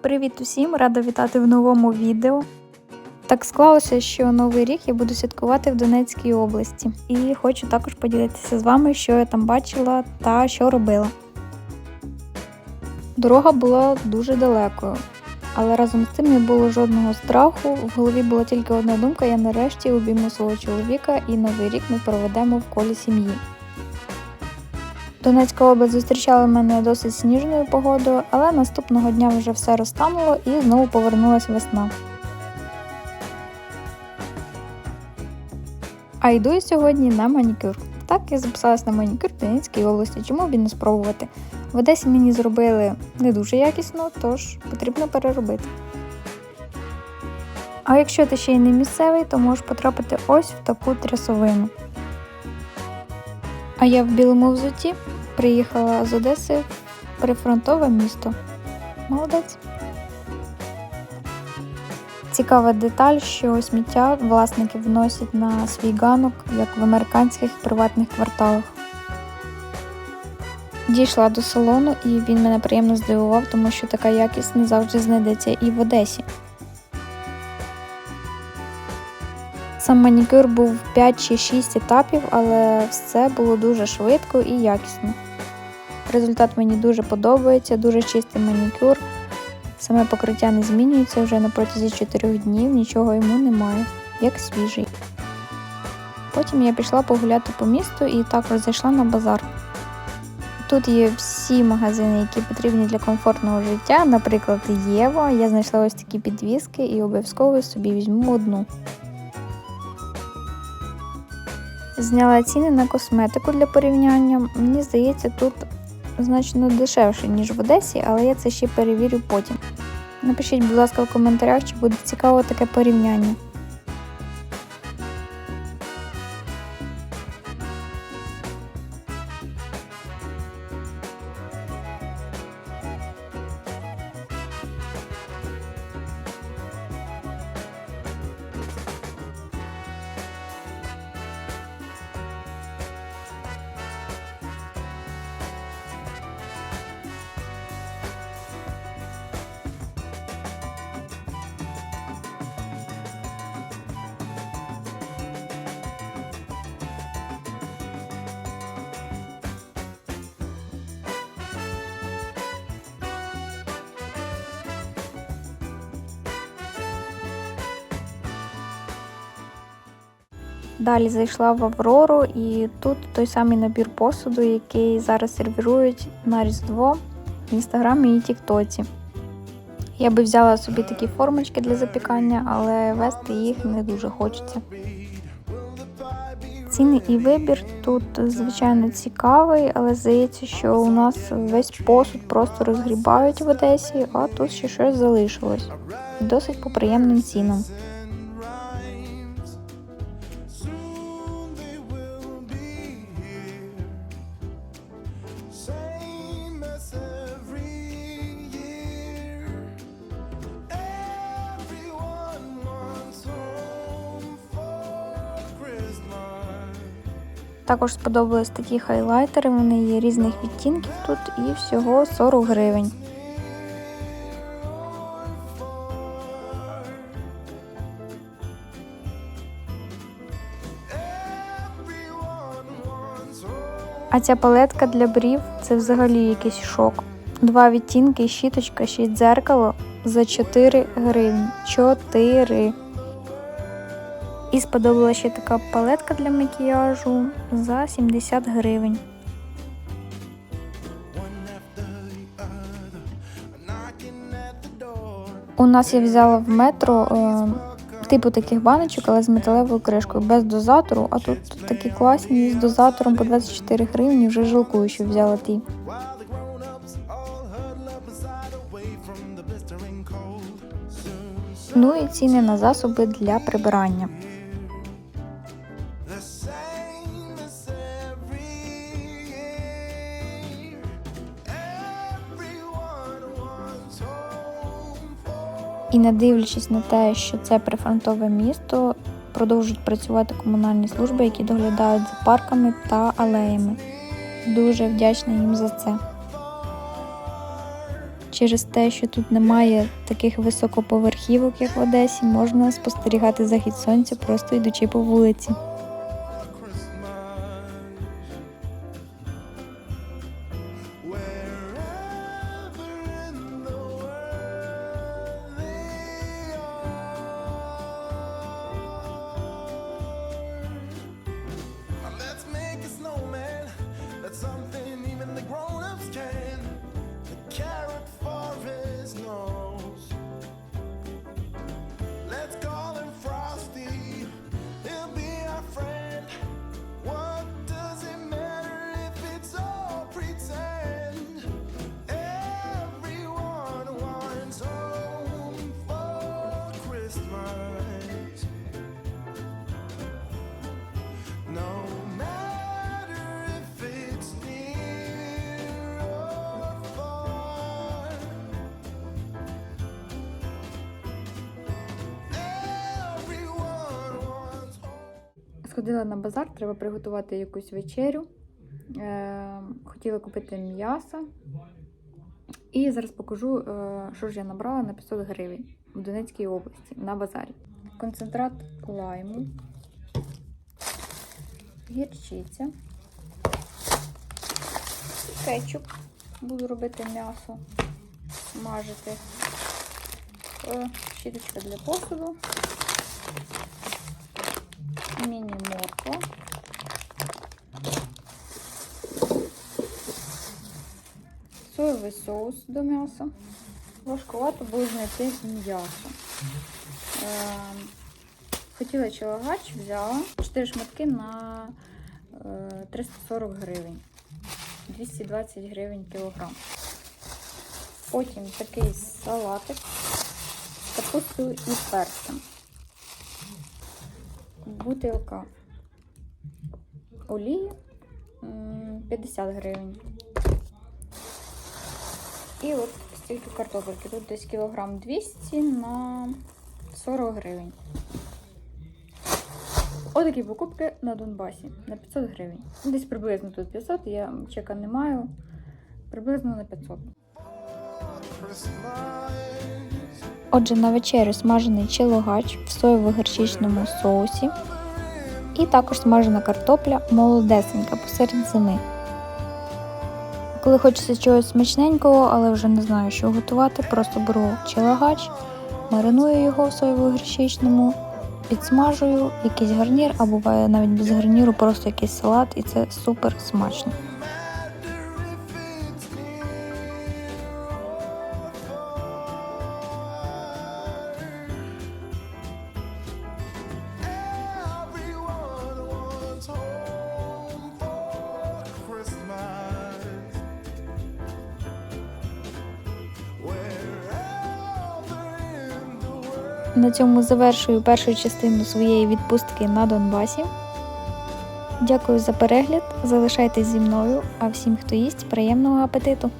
Привіт усім! Рада вітати в новому відео. Так склалося, що новий рік я буду святкувати в Донецькій області. І хочу також поділитися з вами, що я там бачила та що робила. Дорога була дуже далекою, але разом з тим не було жодного страху. В голові була тільки одна думка: я нарешті обійму свого чоловіка і новий рік ми проведемо в колі сім'ї. Донецька область зустрічала мене досить сніжною погодою, але наступного дня вже все розтануло і знову повернулася весна. А йду я сьогодні на манікюр. Так, я записалась на манікюр в Донецькій області, чому б і не спробувати. В Одесі мені зробили не дуже якісно, тож потрібно переробити. А якщо ти ще й не місцевий, то можеш потрапити ось в таку трясовину. А я в білому взуті приїхала з Одеси в прифронтове місто. Молодець. Цікава деталь, що сміття власники вносять на свій ганок, як в американських приватних кварталах. Дійшла до салону і він мене приємно здивував, тому що така якість не завжди знайдеться і в Одесі. Сам манікюр був 5 чи 6 етапів, але все було дуже швидко і якісно. Результат мені дуже подобається, дуже чистий манікюр. Саме покриття не змінюється вже на протязі 4 днів, нічого йому немає, як свіжий. Потім я пішла погуляти по місту і також зайшла на базар. Тут є всі магазини, які потрібні для комфортного життя, наприклад, Єво. Я знайшла ось такі підвіски і обов'язково собі візьму одну. Зняла ціни на косметику для порівняння. Мені здається, тут значно дешевше, ніж в Одесі, але я це ще перевірю потім. Напишіть, будь ласка, в коментарях, чи буде цікаво таке порівняння. Далі зайшла в Аврору, і тут той самий набір посуду, який зараз сервірують на Різдво в інстаграмі і Тіктоці. Я би взяла собі такі формочки для запікання, але вести їх не дуже хочеться. Ціни і вибір тут, звичайно, цікавий, але здається, що у нас весь посуд просто розгрібають в Одесі, а тут ще щось залишилось. Досить по приємним цінам. Також сподобались такі хайлайтери, вони є різних відтінків тут і всього 40 гривень. А ця палетка для брів це взагалі якийсь шок. Два відтінки, щіточка, й дзеркало за 4 гривні. 4. І сподобалася ще така палетка для макіяжу за 70 гривень. У нас я взяла в метро е, типу таких баночок, але з металевою кришкою, без дозатору, а тут такі класні з дозатором по 24 гривні, вже жалкую, що взяла ті. Ну і ціни на засоби для прибирання. І не дивлячись на те, що це прифронтове місто, продовжують працювати комунальні служби, які доглядають за парками та алеями. Дуже вдячна їм за це. Через те, що тут немає таких високоповерхівок, як в Одесі, можна спостерігати захід сонця, просто йдучи по вулиці. Сходила на базар, треба приготувати якусь вечерю. Е, хотіла купити м'ясо. І зараз покажу, е, що ж я набрала на 500 гривень в Донецькій області на базарі. Концентрат лайму, гірчиця, кетчуп. Буду робити м'ясо, смажити, е, щіточка для посуду, Соєвий соус до м'яса. Важкувато було знайти м'ясо. Е, хотіла чолагач, взяла 4 шматки на е, 340 гривень. 220 гривень кілограм. Потім такий салатик з капустою і перцем. Бутилка олії 50 гривень. І от стільки картопельки. Тут десь кілограм 200 на 40 гривень. Отакі покупки на Донбасі на 500 гривень. Десь приблизно тут 500, я чека не маю. Приблизно на 500. Отже, на вечерю смажений чилогач в соєво-гірчичному соусі. І також смажена картопля молодесенька посеред зими. Коли хочеться чогось смачненького, але вже не знаю, що готувати, просто беру чилагач, мариную його в соєво-гірчичному, підсмажую якийсь гарнір, а буває навіть без гарніру, просто якийсь салат, і це супер смачно. На цьому завершую першу частину своєї відпустки на Донбасі. Дякую за перегляд. Залишайтесь зі мною, а всім, хто їсть, приємного апетиту!